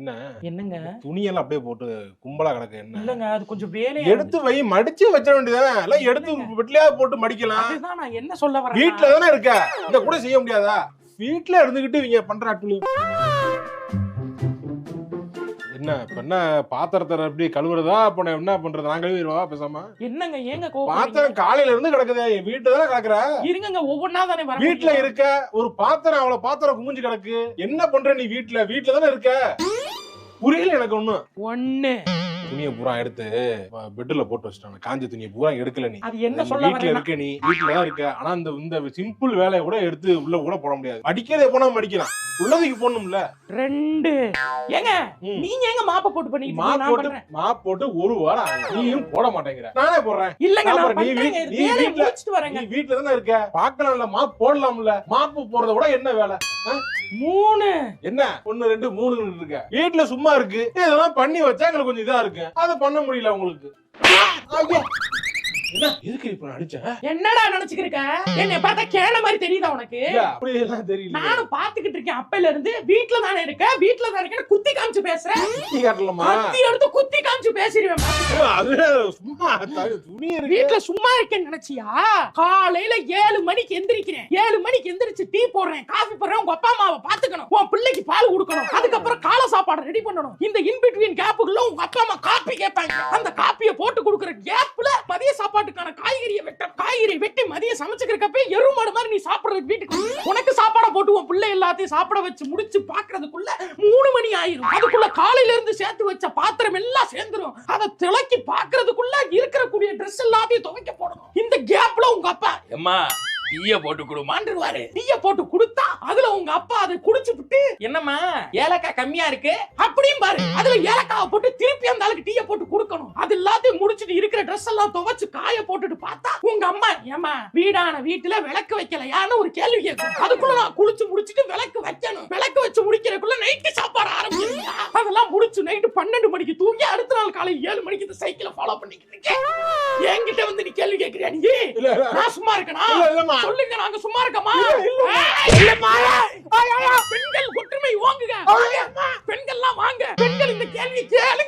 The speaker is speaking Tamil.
என்ன? என்னங்க? துணியெல்லாம் அப்படியே போட்டு கும்பலா கிடக்கு என்ன? இல்லங்க அது கொஞ்சம் வேலையா எடுத்து வை மடிச்சு வச்ச வேண்டியதானே எல்லாம் எடுத்து பெட்லயா போட்டு மடிக்கலாம். அதுதான் நான் என்ன சொல்ல வரேன் வீட்டுல தானே இருக்க? இந்த கூட செய்ய முடியாதா? வீட்டுல இருந்துகிட்டு இவங்க பண்ற அட்டுலி. என்ன இப்ப என்ன பாத்திரத்தை எப்படி கழுவுறதா? அப்ப என்ன பண்றது? நான் கழுவிடுவா? பேசாம. என்னங்க ஏங்க பாத்திரம் காலையில இருந்து கிடக்குதே. என் வீட்டுல தானே கிடக்குற? இருங்கங்க ஒவ்வொன்னா தானே வீட்டுல. இருக்க ஒரு பாத்திரம் அவ்வளவு பாத்திரம் குமிஞ்சு கிடக்கு. என்ன பண்ற நீ வீட்டுல வீட்டுல தானே இருக்க. புரியல எனக்கு ஒண்ணும் ஒண்ணு. துணியை பூரா எடுத்து பெட்ல போட்டு வச்சிட்டாங்க. காஞ்ச துணியை பூரா எடுக்கல நீ. அது என்ன சொல்ல வீட்டுல இருக்க நீ. வீட்டுல தான் இருக்க. ஆனா இந்த இந்த சிம்பிள் வேலையை கூட எடுத்து உள்ள கூட போட முடியாது. அடிக்கிறதே போனா மடிக்கலாம் உள்ளதுக்கு போடணும்ல. ரெண்டு. ஏங்க. நீங்க எங்க மாப்ப போட்டு பண்ணிட்டு மாப் போட்டு மாப் போட்டு ஒரு வாரம். நீயும் போட மாட்டேங்கிற. நானே போடுறேன். இல்லங்க நீ வீ- பண்றேங்க நீ வேலையை வீட்ல- முடிச்சிட்டு வரேங்க. நீ வீட்டுல தானே இருக்க. பாக்கலாம்ல மாப் போடலாம்ல. மாப்பு போடுறத விட என்ன வேலை? மூணு. என்ன? ஒண்ணு ரெண்டு மூணு இருக்க. வீட்டுல சும்மா இருக்கு. இதெல்லாம் பண்ணி வச்சா எங்களுக்கு கொஞ்சம் இதா இருக்கு. அதை பண்ண முடியல உங்களுக்கு. என்ன? எதுக்கு இப்ப என்னடா நினைச்சுக்கிட்டு இருக்க என்னை பார்த்தா கேன மாதிரி தெரியுதா உனக்கு? இல்ல, அப்படி எல்லாம் தெரியல. நானும் பாத்துக்கிட்டு இருக்கேன். அப்பையில இருந்து வீட்ல தானே இருக்க? தானே இருக்கேன்னு குத்தி காமிச்சு பேசுறேன் குத்தி காட்டலாமா கத்தி எடுத்து குத்தி காமிச்சு பேசிடுவேன். அது சும்மா த- துணி இருக்கு. வீட்ல சும்மா இருக்கேன்னு நினைச்சியா? காலையில ஏழு மணிக்கு எந்திரிக்கிறேன். ஏழு மணிக்கு எந்திரிச்சு டீ போடுறேன் காஃபி போடுறேன் உங்க அப்பா அம்மாவை பாத்துக்கணும் உன் பிள்ளைக்கு பால் கொடுக்கணும். அதுக்கப்புறம் காலை சாப்பாடு ரெடி பண்ணணும். இந்த இன் பிட்வீன் கேப்புக்குள்ள உங்க அப்பா அம்மா காப்பி கேட்பாங்க. அந்த காப்பியை போட்டு சாப்பாட்டுக்கான காய்கறியை வெட்ட காய்கறி வெட்டி மதியம் சமைச்சுக்கிறக்கப்ப எருமாடு மாதிரி நீ சாப்பிடுறது வீட்டுக்கு உனக்கு சாப்பாடை போட்டு உன் பிள்ளை எல்லாத்தையும் சாப்பிட வச்சு முடிச்சு பாக்குறதுக்குள்ள மூணு மணி ஆயிரும். அதுக்குள்ள காலையில இருந்து சேர்த்து வச்ச பாத்திரம் எல்லாம் சேர்ந்துரும். அதை திளக்கி பாக்குறதுக்குள்ள இருக்கிற கூடிய ட்ரெஸ் எல்லாத்தையும் துவைக்க போடணும். இந்த கேப்ல உங்க அப்பா எம்மா டீய போட்டு கொடுமான்றுவாரு. டீய போட்டு கொடுத்தா அதுல உங்க அப்பா அதை குடிச்சு விட்டு என்னம்மா ஏலக்காய் கம்மியா இருக்கு? அப்படியும் பாரு அதுல ஏலக்காவை போட்டு திருப்பி அந்த ஆளுக்கு டீய போட்டு கொடுக்கணும். அது எல்லாத்தையும் முடிச்சுட்டு இருக்கிற ட்ரெஸ் எல்லாம் துவைச்சு காய போட்டுட்டு பார்த்தா உங்க அம்மா ஏம்மா வீடான வீட்டுல விளக்கு வைக்கலையான்னு ஒரு கேள்வி கேட்கும். அதுக்குள்ள நான் குளிச்சு முடிச்சுட்டு விளக்கு வைக்கணும். விளக்கு வச்சு முடிக்கிறதுக்குள்ள முடிச்சு நைட்டு பன்னெண்டு மணிக்கு தூங்கி அடுத்த நாள் காலையில் ஏழு மணிக்கு இந்த சைக்கிளை ஃபாலோ பண்ணிக்கிட்டு இருக்கேன். என்கிட்ட வந்து நீ கேள்வி கேட்கிறியா நீ? நான் சும்மா இருக்கனா? சொல்லுங்க நாங்க சும்மா இருக்கமா? பெண்கள் ஒற்றுமை ஓங்குங்க பெண்கள்லாம் வாங்க. பெண்கள் இந்த கேள்வி கேளு